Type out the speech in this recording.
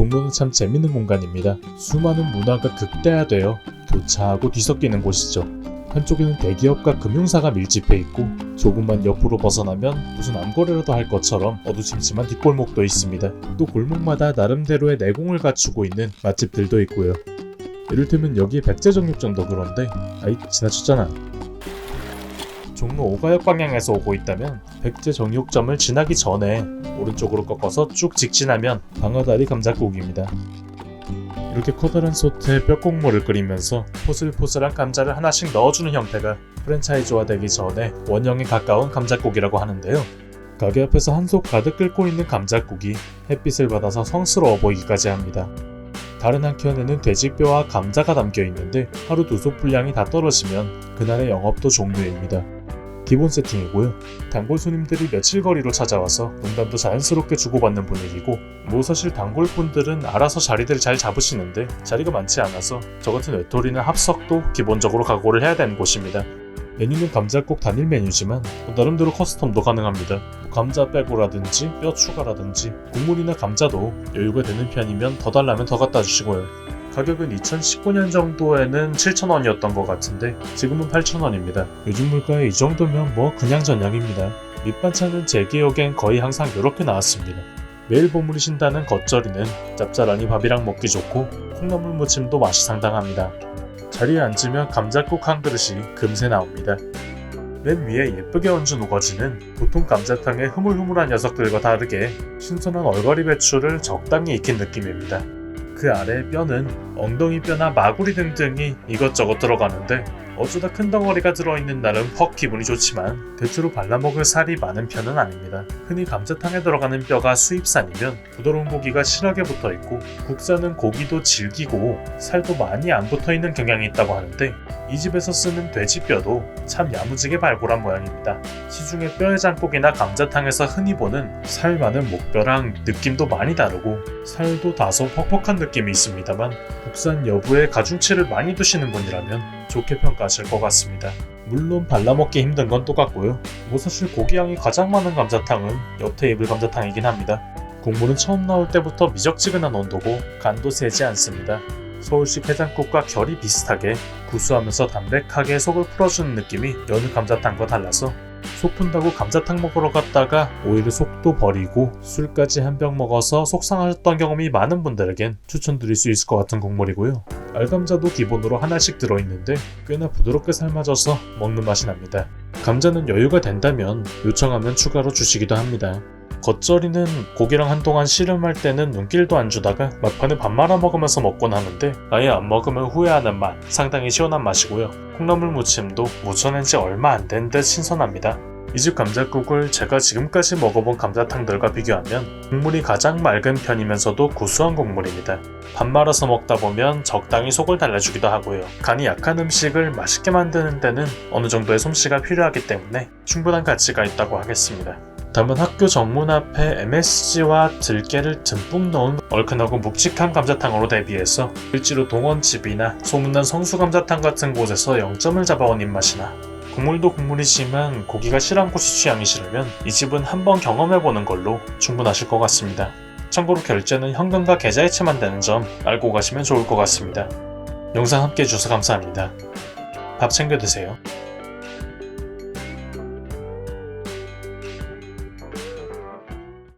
종로는 참 재밌는 공간입니다. 수많은 문화가 극대화되어 교차하고 뒤섞이는 곳이죠. 한쪽에는 대기업과 금융사가 밀집해 있고 조금만 옆으로 벗어나면 무슨 암거래라도 할 것처럼 어두침침한 뒷골목도 있습니다. 또 골목마다 나름대로의 내공을 갖추고 있는 맛집들도 있고요. 이를테면 여기 백제정육점도 그런데 아이 지나쳤잖아. 종로 오가역 방향에서 오고 있다면 백제 정육점을 지나기 전에 오른쪽으로 꺾어서 쭉 직진하면 방아다리 감자국입니다. 이렇게 커다란 솥에 뼈국물을 끓이면서 포슬포슬한 감자를 하나씩 넣어주는 형태가 프랜차이즈화되기 전에 원형에 가까운 감자국이라고 하는데요. 가게 앞에서 한솥 가득 끓고 있는 감자국이 햇빛을 받아서 성스러워 보이기까지 합니다. 다른 한 켠에는 돼지뼈와 감자가 담겨 있는데 하루 두 솥 분량이 다 떨어지면 그날의 영업도 종료입니다. 기본 세팅이고요. 단골 손님들이 며칠 거리로 찾아와서 농담도 자연스럽게 주고받는 분위기고 뭐 사실 단골 분들은 알아서 자리들을 잘 잡으시는데 자리가 많지 않아서 저 같은 외톨이나 합석도 기본적으로 각오를 해야 되는 곳입니다. 메뉴는 감자국 단일 메뉴지만 뭐 나름대로 커스텀도 가능합니다. 뭐 감자 빼고라든지 뼈 추가라든지 국물이나 감자도 여유가 되는 편이면 더 달라면 더 갖다 주시고요. 가격은 2019년 정도에는 7,000원이었던 것 같은데 지금은 8,000원입니다. 요즘 물가에 이 정도면 뭐 그냥 전략입니다. 밑반찬은 제 기억엔 거의 항상 이렇게 나왔습니다. 매일 버무리신다는 겉절이는 짭짤하니 밥이랑 먹기 좋고 콩나물 무침도 맛이 상당합니다. 자리에 앉으면 감자국 한 그릇이 금세 나옵니다. 맨 위에 예쁘게 얹은 우거지는 보통 감자탕의 흐물흐물한 녀석들과 다르게 신선한 얼갈이 배추를 적당히 익힌 느낌입니다. 그 아래 뼈는 엉덩이 뼈나 마구리 등등이 이것저것 들어가는데 어쩌다 큰 덩어리가 들어있는 날은 퍽 기분이 좋지만 대체로 발라먹을 살이 많은 편은 아닙니다. 흔히 감자탕에 들어가는 뼈가 수입산이면 부드러운 고기가 실하게 붙어있고 국산은 고기도 질기고 살도 많이 안 붙어있는 경향이 있다고 하는데 이 집에서 쓰는 돼지뼈도 참 야무지게 발굴한 모양입니다. 시중의 뼈해장국이나 감자탕에서 흔히 보는 살 많은 목뼈랑 느낌도 많이 다르고 살도 다소 퍽퍽한 느낌이 있습니다만 국산 여부에 가중치를 많이 두시는 분이라면 좋게 평가하실 것 같습니다. 물론 발라먹기 힘든 건 똑같고요. 뭐 사실 고기향이 가장 많은 감자탕은 옆 테이블 감자탕이긴 합니다. 국물은 처음 나올 때부터 미적지근한 온도고 간도 세지 않습니다. 서울식 해장국과 결이 비슷하게 구수하면서 담백하게 속을 풀어주는 느낌이 여느 감자탕과 달라서 속 푼다고 감자탕 먹으러 갔다가 오히려 속도 버리고 술까지 한 병 먹어서 속상하셨던 경험이 많은 분들에겐 추천드릴 수 있을 것 같은 국물이고요. 알감자도 기본으로 하나씩 들어있는데 꽤나 부드럽게 삶아져서 먹는 맛이 납니다. 감자는 여유가 된다면 요청하면 추가로 주시기도 합니다. 겉절이는 고기랑 한동안 씨름할 때는 눈길도 안 주다가 막판에 밥 말아 먹으면서 먹곤 하는데 아예 안 먹으면 후회하는 맛 상당히 시원한 맛이고요. 콩나물 무침도 무쳐낸 지 얼마 안 된 듯 신선합니다. 이 집 감자국을 제가 지금까지 먹어본 감자탕들과 비교하면 국물이 가장 맑은 편이면서도 구수한 국물입니다. 밥 말아서 먹다 보면 적당히 속을 달래주기도 하고요. 간이 약한 음식을 맛있게 만드는 데는 어느 정도의 솜씨가 필요하기 때문에 충분한 가치가 있다고 하겠습니다 다만 학교 정문 앞에 MSG와 들깨를 듬뿍 넣은 얼큰하고 묵직한 감자탕으로 대비해서 을지로 동원집이나 소문난 성수감자탕 같은 곳에서 0점을 잡아온 입맛이나 국물도 국물이지만 고기가 실한 곳이 취향이 싫으면 이 집은 한번 경험해보는 걸로 충분하실 것 같습니다. 참고로 결제는 현금과 계좌이체만 되는 점 알고 가시면 좋을 것 같습니다. 영상 함께 해주셔서 감사합니다. 밥 챙겨 드세요.